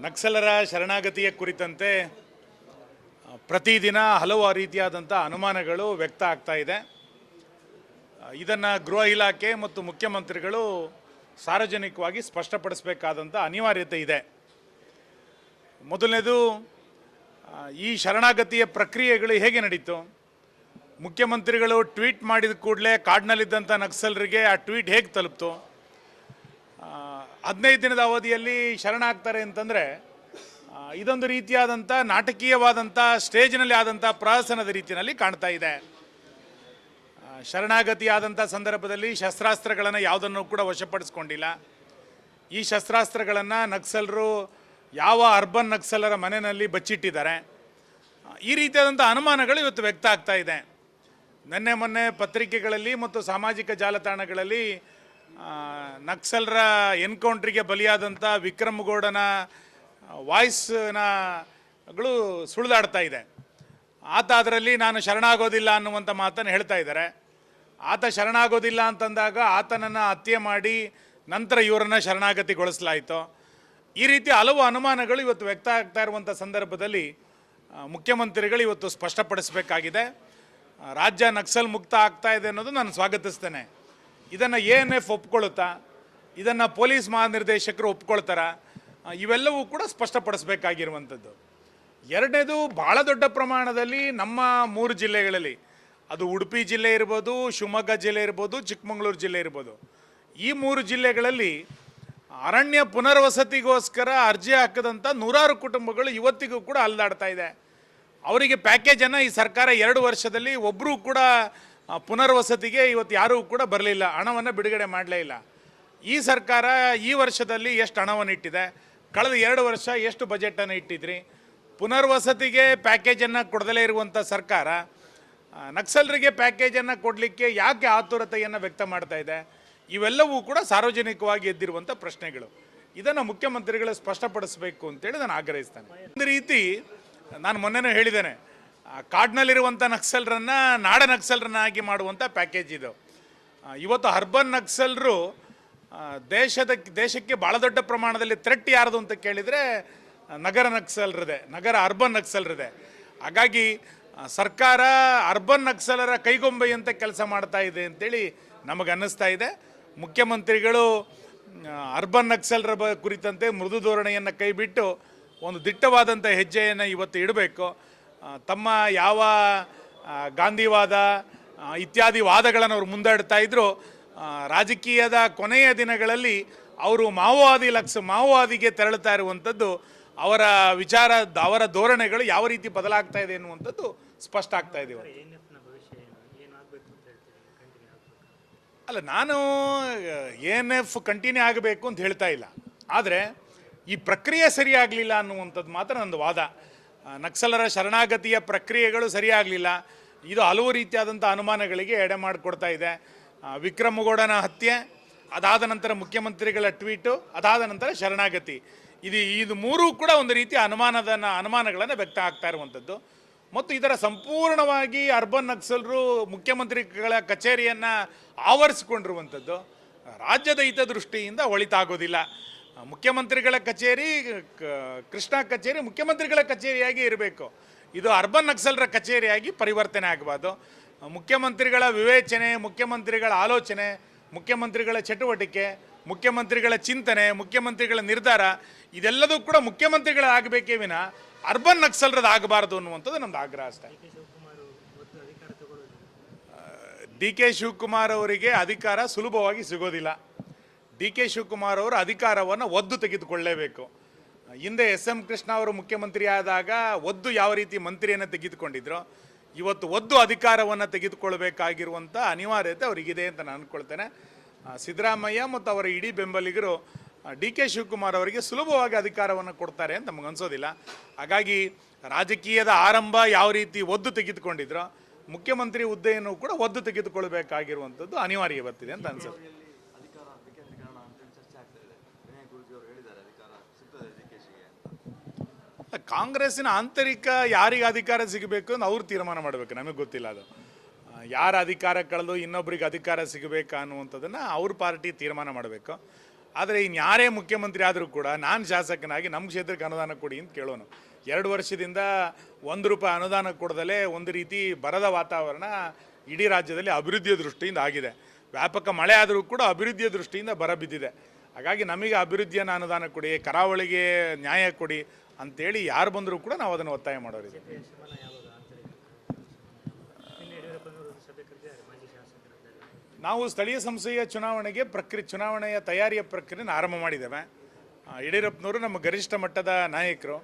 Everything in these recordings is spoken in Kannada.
ನಕ್ಸಲರ ಶರಣಾಗತಿಯ ಕುರಿತಂತೆ ಪ್ರತಿದಿನ ಹಲವು ರೀತಿಯಾದಂಥ ಅನುಮಾನಗಳು ವ್ಯಕ್ತ ಆಗ್ತಾ ಇದೆ. ಇದನ್ನು ಗೃಹ ಇಲಾಖೆ ಮತ್ತು ಮುಖ್ಯಮಂತ್ರಿಗಳು ಸಾರ್ವಜನಿಕವಾಗಿ ಸ್ಪಷ್ಟಪಡಿಸಬೇಕಾದಂಥ ಅನಿವಾರ್ಯತೆ ಇದೆ. ಮೊದಲನೇದು ಈ ಶರಣಾಗತಿಯ ಪ್ರಕ್ರಿಯೆಗಳು ಹೇಗೆ ನಡೀತು? ಮುಖ್ಯಮಂತ್ರಿಗಳು ಟ್ವೀಟ್ ಮಾಡಿದ ಕೂಡಲೇ ಕಾಡಿನಲ್ಲಿದ್ದಂಥ ನಕ್ಸಲರಿಗೆ ಆ ಟ್ವೀಟ್ ಹೇಗೆ ತಲುಪ್ತು? ಹದಿನೈದು ದಿನದ ಅವಧಿಯಲ್ಲಿ ಶರಣಾಗ್ತಾರೆ ಅಂತಂದರೆ ಇದೊಂದು ರೀತಿಯಾದಂಥ ನಾಟಕೀಯವಾದಂಥ ಸ್ಟೇಜ್ನಲ್ಲಿ ಆದಂಥ ಪ್ರಹಸನದ ರೀತಿಯಲ್ಲಿ ಕಾಣ್ತಾ ಇದೆ. ಶರಣಾಗತಿಯಾದಂಥ ಸಂದರ್ಭದಲ್ಲಿ ಶಸ್ತ್ರಾಸ್ತ್ರಗಳನ್ನು ಯಾವುದನ್ನು ಕೂಡ ವಶಪಡಿಸ್ಕೊಂಡಿಲ್ಲ. ಈ ಶಸ್ತ್ರಾಸ್ತ್ರಗಳನ್ನು ನಕ್ಸಲರು ಯಾವ ಅರ್ಬನ್ ನಕ್ಸಲರ ಮನೆಯಲ್ಲಿ ಬಚ್ಚಿಟ್ಟಿದ್ದಾರೆ. ಈ ರೀತಿಯಾದಂಥ ಅನುಮಾನಗಳು ಇವತ್ತು ವ್ಯಕ್ತ ಆಗ್ತಾ ಇದೆ. ನಿನ್ನೆ ಮೊನ್ನೆ ಪತ್ರಿಕೆಗಳಲ್ಲಿ ಮತ್ತು ಸಾಮಾಜಿಕ ಜಾಲತಾಣಗಳಲ್ಲಿ ನಕ್ಸಲರ ಎನ್ಕೌಂಟ್ರಿಗೆ ಬಲಿಯಾದಂಥ ವಿಕ್ರಮಗೌಡನ ವಾಯ್ಸ್ನಗಳು ಸುಳಿದಾಡ್ತಾ ಇದೆ. ಆತ ಅದರಲ್ಲಿ ನಾನು ಶರಣಾಗೋದಿಲ್ಲ ಅನ್ನುವಂಥ ಮಾತನ್ನು ಹೇಳ್ತಾ ಇದ್ದಾರೆ. ಆತ ಶರಣಾಗೋದಿಲ್ಲ ಅಂತಂದಾಗ ಆತನನ್ನು ಹತ್ಯೆ ಮಾಡಿ ನಂತರ ಇವರನ್ನು ಶರಣಾಗತಿಗೊಳಿಸಲಾಯಿತು. ಈ ರೀತಿ ಹಲವು ಅನುಮಾನಗಳು ಇವತ್ತು ವ್ಯಕ್ತ ಆಗ್ತಾ ಇರುವಂಥ ಸಂದರ್ಭದಲ್ಲಿ ಮುಖ್ಯಮಂತ್ರಿಗಳು ಇವತ್ತು ಸ್ಪಷ್ಟಪಡಿಸಬೇಕಾಗಿದೆ. ರಾಜ್ಯ ನಕ್ಸಲ್ ಮುಕ್ತ ಆಗ್ತಾ ಇದೆ ಅನ್ನೋದು ನಾನು ಸ್ವಾಗತಿಸ್ತೇನೆ. ಇದನ್ನು ಎ ಎನ್ ಎಫ್ ಒಪ್ಕೊಳ್ಳುತ್ತಾ? ಇದನ್ನು ಪೊಲೀಸ್ ಮಹಾನಿರ್ದೇಶಕರು ಒಪ್ಕೊಳ್ತಾರ? ಇವೆಲ್ಲವೂ ಕೂಡ ಸ್ಪಷ್ಟಪಡಿಸಬೇಕಾಗಿರುವಂಥದ್ದು. ಎರಡನೇದು ಭಾಳ ದೊಡ್ಡ ಪ್ರಮಾಣದಲ್ಲಿ ನಮ್ಮ ಮೂರು ಜಿಲ್ಲೆಗಳಲ್ಲಿ, ಅದು ಉಡುಪಿ ಜಿಲ್ಲೆ ಇರ್ಬೋದು, ಶಿವಮೊಗ್ಗ ಜಿಲ್ಲೆ ಇರ್ಬೋದು, ಚಿಕ್ಕಮಗಳೂರು ಜಿಲ್ಲೆ ಇರ್ಬೋದು. ಈ ಮೂರು ಜಿಲ್ಲೆಗಳಲ್ಲಿ ಅರಣ್ಯ ಪುನರ್ವಸತಿಗೋಸ್ಕರ ಅರ್ಜಿ ಹಾಕದಂಥ ನೂರಾರು ಕುಟುಂಬಗಳು ಇವತ್ತಿಗೂ ಕೂಡ ಅಲ್ದಾಡ್ತಾ ಇದೆ. ಅವರಿಗೆ ಪ್ಯಾಕೇಜನ್ನು ಈ ಸರ್ಕಾರ ಎರಡು ವರ್ಷದಲ್ಲಿ ಒಬ್ಬರೂ ಕೂಡ ಪುನರ್ವಸತಿಗೆ ಇವತ್ತು ಯಾರೂ ಕೂಡ ಬರಲಿಲ್ಲ, ಹಣವನ್ನು ಬಿಡುಗಡೆ ಮಾಡಲೇ ಇಲ್ಲ. ಈ ಸರ್ಕಾರ ಈ ವರ್ಷದಲ್ಲಿ ಎಷ್ಟು ಹಣವನ್ನು ಇಟ್ಟಿದೆ? ಕಳೆದ ಎರಡು ವರ್ಷ ಎಷ್ಟು ಬಜೆಟನ್ನು ಇಟ್ಟಿದ್ರಿ? ಪುನರ್ವಸತಿಗೆ ಪ್ಯಾಕೇಜನ್ನು ಕೊಡದಲೇ ಇರುವಂಥ ಸರ್ಕಾರ ನಕ್ಸಲರಿಗೆ ಪ್ಯಾಕೇಜನ್ನು ಕೊಡಲಿಕ್ಕೆ ಯಾಕೆ ಆತುರತೆಯನ್ನು ವ್ಯಕ್ತ ಮಾಡ್ತಾ ಇದೆ? ಇವೆಲ್ಲವೂ ಕೂಡ ಸಾರ್ವಜನಿಕವಾಗಿ ಎದ್ದಿರುವಂಥ ಪ್ರಶ್ನೆಗಳು. ಇದನ್ನು ಮುಖ್ಯಮಂತ್ರಿಗಳು ಸ್ಪಷ್ಟಪಡಿಸಬೇಕು ಅಂತೇಳಿ ನಾನು ಆಗ್ರಹಿಸ್ತೇನೆ. ಒಂದು ರೀತಿ ನಾನು ಮೊನ್ನೆನೂ ಹೇಳಿದ್ದೇನೆ ಕಾಡಿನಲ್ಲಿರುವಂಥ ನಕ್ಸಲರನ್ನು ನಾಡ ನಕ್ಸಲರನ್ನಾಗಿ ಮಾಡುವಂಥ ಪ್ಯಾಕೇಜ್ ಇದು. ಇವತ್ತು ಅರ್ಬನ್ ನಕ್ಸಲರು ದೇಶದ, ದೇಶಕ್ಕೆ ಭಾಳ ದೊಡ್ಡ ಪ್ರಮಾಣದಲ್ಲಿ ಥ್ರೆಟ್ ಯಾರ್ದು ಅಂತ ಕೇಳಿದರೆ, ನಗರ ನಕ್ಸಲರಿದೆ, ನಗರ ಅರ್ಬನ್ ನಕ್ಸಲರಿದೆ. ಹಾಗಾಗಿ ಸರ್ಕಾರ ಅರ್ಬನ್ ನಕ್ಸಲರ ಕೈಗೊಂಬೆಯಂತೆ ಕೆಲಸ ಮಾಡ್ತಾ ಇದೆ ಅಂತೇಳಿ ನಮಗೆ ಅನ್ನಿಸ್ತಾ ಇದೆ. ಮುಖ್ಯಮಂತ್ರಿಗಳು ಅರ್ಬನ್ ನಕ್ಸಲರ ಕುರಿತಂತೆ ಮೃದು ಧೋರಣೆಯನ್ನು ಕೈಬಿಟ್ಟು ಒಂದು ದಿಟ್ಟವಾದಂಥ ಹೆಜ್ಜೆಯನ್ನು ಇವತ್ತು ಇಡಬೇಕು. ತಮ್ಮ ಯಾವ ಗಾಂಧಿವಾದ ಇತ್ಯಾದಿ ವಾದಗಳನ್ನು ಅವರು ಮುಂದಾಡ್ತಾ ಇದ್ರು ರಾಜಕೀಯದ ಕೊನೆಯ ದಿನಗಳಲ್ಲಿ ಅವರು ಮಾವೋವಾದಿ ಲಕ್ಷ, ಮಾವೋವಾದಿಗೆ ತೆರಳುತ್ತಾ ಇರುವಂಥದ್ದು ಅವರ ವಿಚಾರ, ಅವರ ಧೋರಣೆಗಳು ಯಾವ ರೀತಿ ಬದಲಾಗ್ತಾ ಇದೆ ಎನ್ನುವಂಥದ್ದು ಸ್ಪಷ್ಟ ಆಗ್ತಾ ಇದೆ ಅಲ್ಲ, ನಾನು ಎನ್ ಎಫ್ ಕಂಟಿನ್ಯೂ ಆಗಬೇಕು ಅಂತ ಹೇಳ್ತಾ ಇಲ್ಲ. ಆದರೆ ಈ ಪ್ರಕ್ರಿಯೆ ಸರಿಯಾಗಲಿಲ್ಲ ಅನ್ನುವಂಥದ್ದು ಮಾತ್ರ ನಂದು ವಾದ. ನಕ್ಸಲರ ಶರಣಾಗತಿಯ ಪ್ರಕ್ರಿಯೆಗಳು ಸರಿಯಾಗಲಿಲ್ಲ. ಇದು ಹಲವು ರೀತಿಯಾದಂಥ ಅನುಮಾನಗಳಿಗೆ ಎಡೆ ಮಾಡಿಕೊಡ್ತಾ ಇದೆ. ವಿಕ್ರಮಗೌಡನ ಹತ್ಯೆ, ಅದಾದ ನಂತರ ಮುಖ್ಯಮಂತ್ರಿಗಳ ಟ್ವೀಟು, ಅದಾದ ನಂತರ ಶರಣಾಗತಿ. ಇದು ಇದು ಮೂರೂ ಕೂಡ ಒಂದು ರೀತಿಯ ಅನುಮಾನದ ಅನುಮಾನಗಳನ್ನು ವ್ಯಕ್ತ ಆಗ್ತಾ ಇರುವಂಥದ್ದು ಮತ್ತು ಇದರ ಸಂಪೂರ್ಣವಾಗಿ ಅರ್ಬನ್ ನಕ್ಸಲರು ಮುಖ್ಯಮಂತ್ರಿಗಳ ಕಚೇರಿಯನ್ನು ಆವರಿಸಿಕೊಂಡಿರುವಂಥದ್ದು ರಾಜ್ಯದ ಹಿತದೃಷ್ಟಿಯಿಂದ ಒಳಿತಾಗೋದಿಲ್ಲ. ಮುಖ್ಯಮಂತ್ರಿಗಳ ಕಚೇರಿ ಕೃಷ್ಣ ಕಚೇರಿ ಮುಖ್ಯಮಂತ್ರಿಗಳ ಕಚೇರಿಯಾಗಿ ಇರಬೇಕು. ಇದು ಅರ್ಬನ್ ನಕ್ಸಲ್ರ ಕಚೇರಿಯಾಗಿ ಪರಿವರ್ತನೆ ಆಗಬಾರ್ದು. ಮುಖ್ಯಮಂತ್ರಿಗಳ ವಿವೇಚನೆ ಮುಖ್ಯಮಂತ್ರಿಗಳ ಆಲೋಚನೆ ಮುಖ್ಯಮಂತ್ರಿಗಳ ಚಟುವಟಿಕೆ ಮುಖ್ಯಮಂತ್ರಿಗಳ ಚಿಂತನೆ ಮುಖ್ಯಮಂತ್ರಿಗಳ ನಿರ್ಧಾರ ಇದೆಲ್ಲದೂ ಕೂಡ ಮುಖ್ಯಮಂತ್ರಿಗಳಾಗಬೇಕೇ ವಿನ ಅರ್ಬನ್ ನಕ್ಸಲರದ್ದು ಆಗಬಾರ್ದು ಅನ್ನುವಂಥದ್ದು ನಮ್ದು ಆಗ್ರಹ ಅಷ್ಟೇ. ಡಿ ಕೆ ಶಿವಕುಮಾರ್ ಅವರಿಗೆ ಅಧಿಕಾರ ಸುಲಭವಾಗಿ ಸಿಗೋದಿಲ್ಲ. ಡಿ ಕೆ ಶಿವಕುಮಾರ್ ಅವರು ಅಧಿಕಾರವನ್ನು ಒದ್ದು ತೆಗೆದುಕೊಳ್ಳಲೇಬೇಕು ಹಿಂದೆ ಎಸ್ ಎಂ ಕೃಷ್ಣ ಅವರು ಮುಖ್ಯಮಂತ್ರಿ ಆದಾಗ ಒದ್ದು ಯಾವ ರೀತಿ ಮಂತ್ರಿಯನ್ನು ತೆಗೆದುಕೊಂಡಿದ್ರು, ಇವತ್ತು ಒದ್ದು ಅಧಿಕಾರವನ್ನು ತೆಗೆದುಕೊಳ್ಳಬೇಕಾಗಿರುವಂಥ ಅನಿವಾರ್ಯತೆ ಅವರಿಗಿದೆ ಅಂತ ನಾನು ಅಂದ್ಕೊಳ್ತೇನೆ ಸಿದ್ದರಾಮಯ್ಯ ಮತ್ತು ಅವರ ಇಡೀ ಬೆಂಬಲಿಗರು ಡಿ ಕೆ ಶಿವಕುಮಾರ್ ಅವರಿಗೆ ಸುಲಭವಾಗಿ ಅಧಿಕಾರವನ್ನು ಕೊಡ್ತಾರೆ ಅಂತ ನಮಗೆ ಅನ್ಸೋದಿಲ್ಲ. ಹಾಗಾಗಿ ರಾಜಕೀಯದ ಆರಂಭ ಯಾವ ರೀತಿ ಒದ್ದು ತೆಗೆದುಕೊಂಡಿದ್ರು, ಮುಖ್ಯಮಂತ್ರಿ ಹುದ್ದೆಯನ್ನು ಕೂಡ ಒದ್ದು ತೆಗೆದುಕೊಳ್ಳಬೇಕಾಗಿರುವಂಥದ್ದು ಅನಿವಾರ್ಯ ಬರ್ತಿದೆ ಅಂತ ಅನ್ಸುತ್ತೆ ಅಧಿಕಾರ ವಿಕೇಂದ್ರೀಕರಣ ಅಂತೇಳಿ ಚರ್ಚೆ ಆಗ್ತಾ ಇದೆ ವಿನಯ್ ಗುರೂಜಿ ಅವರು ಕಾಂಗ್ರೆಸ್ಸಿನ ಆಂತರಿಕ ಯಾರಿಗೆ ಅಧಿಕಾರ ಸಿಗಬೇಕು ಅಂತ ಅವ್ರು ತೀರ್ಮಾನ ಮಾಡಬೇಕು, ನಮಗೆ ಗೊತ್ತಿಲ್ಲ ಅದು. ಯಾರ ಅಧಿಕಾರ ಕಳೆದು ಇನ್ನೊಬ್ಬರಿಗೆ ಅಧಿಕಾರ ಸಿಗಬೇಕಾ ಅನ್ನುವಂಥದ್ದನ್ನು ಅವ್ರ ಪಾರ್ಟಿ ತೀರ್ಮಾನ ಮಾಡಬೇಕು. ಆದರೆ ಇನ್ಯಾರೇ ಮುಖ್ಯಮಂತ್ರಿ ಆದರೂ ಕೂಡ ನಾನು ಶಾಸಕನಾಗಿ ನಮ್ಮ ಕ್ಷೇತ್ರಕ್ಕೆ ಅನುದಾನ ಕೊಡಿ ಅಂತ ಕೇಳೋನು. ಎರಡು ವರ್ಷದಿಂದ ಒಂದು ರೂಪಾಯಿ ಅನುದಾನ ಕೊಡದಲೇ ಒಂದು ರೀತಿ ಬರದ ವಾತಾವರಣ ಇಡೀ ರಾಜ್ಯದಲ್ಲಿ ಅಭಿವೃದ್ಧಿಯ ದೃಷ್ಟಿಯಿಂದ ಆಗಿದೆ. ವ್ಯಾಪಕ ಮಳೆ ಆದರೂ ಕೂಡ ಅಭಿವೃದ್ಧಿಯ ದೃಷ್ಟಿಯಿಂದ ಬರ ಬಿದ್ದಿದೆ. ಹಾಗಾಗಿ ನಮಗೆ ಅಭಿವೃದ್ಧಿಯನ್ನು ಅನುದಾನ ಕೊಡಿ ಕರಾವಳಿಗೆ ನ್ಯಾಯ ಕೊಡಿ ಅಂತೇಳಿ ಯಾರು ಬಂದರೂ ಕೂಡ ನಾವು ಅದನ್ನು ಒತ್ತಾಯ ಶಾಸಕರಿದ್ದಾರೆ ನಾವು ಸ್ಥಳೀಯ ಸಂಸ್ಥೆಯ ಚುನಾವಣೆಗೆ ಪ್ರಕ್ರಿಯೆ ಚುನಾವಣೆಯ ತಯಾರಿಯ ಪ್ರಕ್ರಿಯೆನ ಆರಂಭ ಮಾಡಿದ್ದೇವೆ. ಯಡಿಯೂರಪ್ಪನವರು ನಮ್ಮ ಗರಿಷ್ಠ ಮಟ್ಟದ ನಾಯಕರು.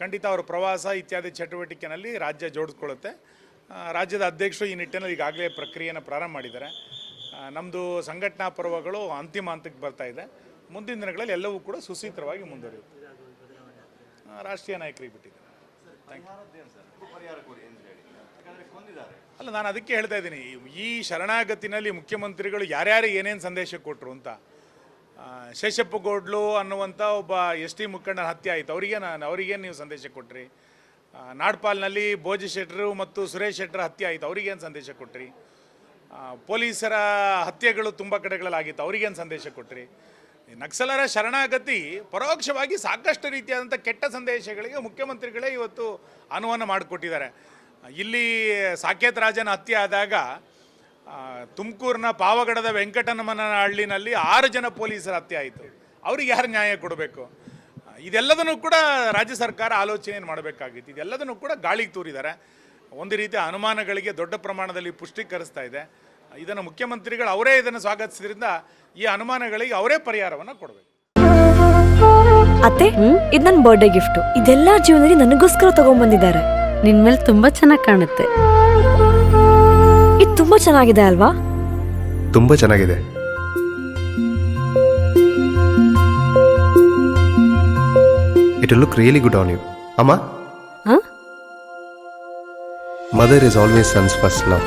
ಖಂಡಿತ ಅವರ ಪ್ರವಾಸ ಇತ್ಯಾದಿ ಚಟುವಟಿಕೆನಲ್ಲಿ ರಾಜ್ಯ ಜೋಡಿಸ್ಕೊಳ್ಳುತ್ತೆ. ರಾಜ್ಯದ ಅಧ್ಯಕ್ಷರು ಈ ನಿಟ್ಟಿನಲ್ಲಿ ಈಗಾಗಲೇ ಪ್ರಕ್ರಿಯೆಯನ್ನು ಪ್ರಾರಂಭ ಮಾಡಿದ್ದಾರೆ. ನಮ್ಮದು ಸಂಘಟನಾ ಪರ್ವಗಳು ಅಂತಿಮ ಹಂತಕ್ಕೆ ಬರ್ತಾ ಇದೆ. ಮುಂದಿನ ದಿನಗಳಲ್ಲಿ ಎಲ್ಲವೂ ಕೂಡ ಸುಸೂತ್ರವಾಗಿ ಮುಂದುವರಿಯುತ್ತೆ. ರಾಷ್ಟ್ರೀಯ ನಾಯಕರಿಗೆ ಬಿಟ್ಟಿದ್ದಾರೆ. ಅಲ್ಲ, ನಾನು ಅದಕ್ಕೆ ಹೇಳ್ತಾ ಇದ್ದೀನಿ, ಈ ಶರಣಾಗತಿನಲ್ಲಿ ಮುಖ್ಯಮಂತ್ರಿಗಳು ಯಾರ್ಯಾರು ಏನೇನು ಸಂದೇಶ ಕೊಟ್ಟರು ಅಂತ ಶೇಷಪ್ಪ ಗೋಡ್ಲು ಅನ್ನುವಂಥ ಒಬ್ಬ ಎಸ್ ಟಿ ಮುಖಂಡನ ಹತ್ಯೆ ಆಯಿತು. ಅವರಿಗೆ ನಾನು ಅವರಿಗೇನು ನೀವು ಸಂದೇಶ ಕೊಟ್ರಿ? ನಾಡ್ಪಾಲ್ನಲ್ಲಿ ಭೋಜಿ ಶೆಟ್ಟರು ಮತ್ತು ಸುರೇಶ್ ಶೆಟ್ಟರ ಹತ್ಯೆ ಆಯಿತು. ಅವ್ರಿಗೇನು ಸಂದೇಶ ಕೊಟ್ರಿ? ಪೊಲೀಸರ ಹತ್ಯೆಗಳು ತುಂಬ ಕಡೆಗಳಲ್ಲಿ ಆಗಿತ್ತು ಅವ್ರಿಗೇನು ಸಂದೇಶ ಕೊಟ್ರಿ? ನಕ್ಸಲರ ಶರಣಾಗತಿ ಪರೋಕ್ಷವಾಗಿ ಸಾಕಷ್ಟು ರೀತಿಯಾದಂಥ ಕೆಟ್ಟ ಸಂದೇಶಗಳಿಗೆ ಮುಖ್ಯಮಂತ್ರಿಗಳೇ ಇವತ್ತು ಅನುವನ್ನು ಮಾಡಿಕೊಟ್ಟಿದ್ದಾರೆ. ಇಲ್ಲಿ ಸಾಕೇತ್ ರಾಜನ ಹತ್ಯೆ ಆದಾಗ ತುಮಕೂರಿನ ಪಾವಗಡದ ವೆಂಕಟನಮನ ಹಳ್ಳಿನಲ್ಲಿ ಆರು ಜನ ಪೊಲೀಸರ ಹತ್ಯೆ ಆಯಿತು. ಅವ್ರಿಗೆ ಯಾರು ನ್ಯಾಯ ಕೊಡಬೇಕು? ಇದೆಲ್ಲದನ್ನು ಕೂಡ ರಾಜ್ಯ ಸರ್ಕಾರ ಆಲೋಚನೆ ಮಾಡಬೇಕಾಗಿತ್ತು? ಇದೆಲ್ಲದನ್ನು ಕೂಡ ಗಾಳಿಗೆ ತೂರಿದ್ದಾರೆ. ಒಂದು ರೀತಿಯ ಅನುಮಾನಗಳಿಗೆ ದೊಡ್ಡ ಪ್ರಮಾಣದಲ್ಲಿ ಪುಷ್ಟೀಕರಿಸ್ತಾ ಇದೆ. ಇದನ್ನು ಮುಖ್ಯಮಂತ್ರಿಗಳು ಅವರೇ ಇದನ್ನು ಸ್ವಾಗತಿಸಿದ್ರಿಂದ ಈ ಅನುಮಾನಗಳಿಗೆ ಅವರೇ ಪರಿಹಾರವನ್ನು ಕೊಡಬೇಕು. ಅತ್ತೆ ಇದು ನನ್ನ ಬರ್ಡೇ ಗಿಫ್ಟ್ ಇದೆಲ್ಲ ಜೀವನದಲ್ಲಿ ನನಗೋಸ್ಕರ ತಗೊಂಡ್ಬಂದಿದ್ದಾರೆ ನಿನ್ ಮೇಲೆ ತುಂಬಾ ಚೆನ್ನಾಗಿ ಕಾಣುತ್ತೆ. ಇದು ತುಂಬಾ ಚೆನ್ನಾಗಿದೆ ಅಲ್ವಾ? ತುಂಬಾ ಚೆನ್ನಾಗಿದೆ. It look really good on you ಅಮ್ಮ? Mother is always sons first love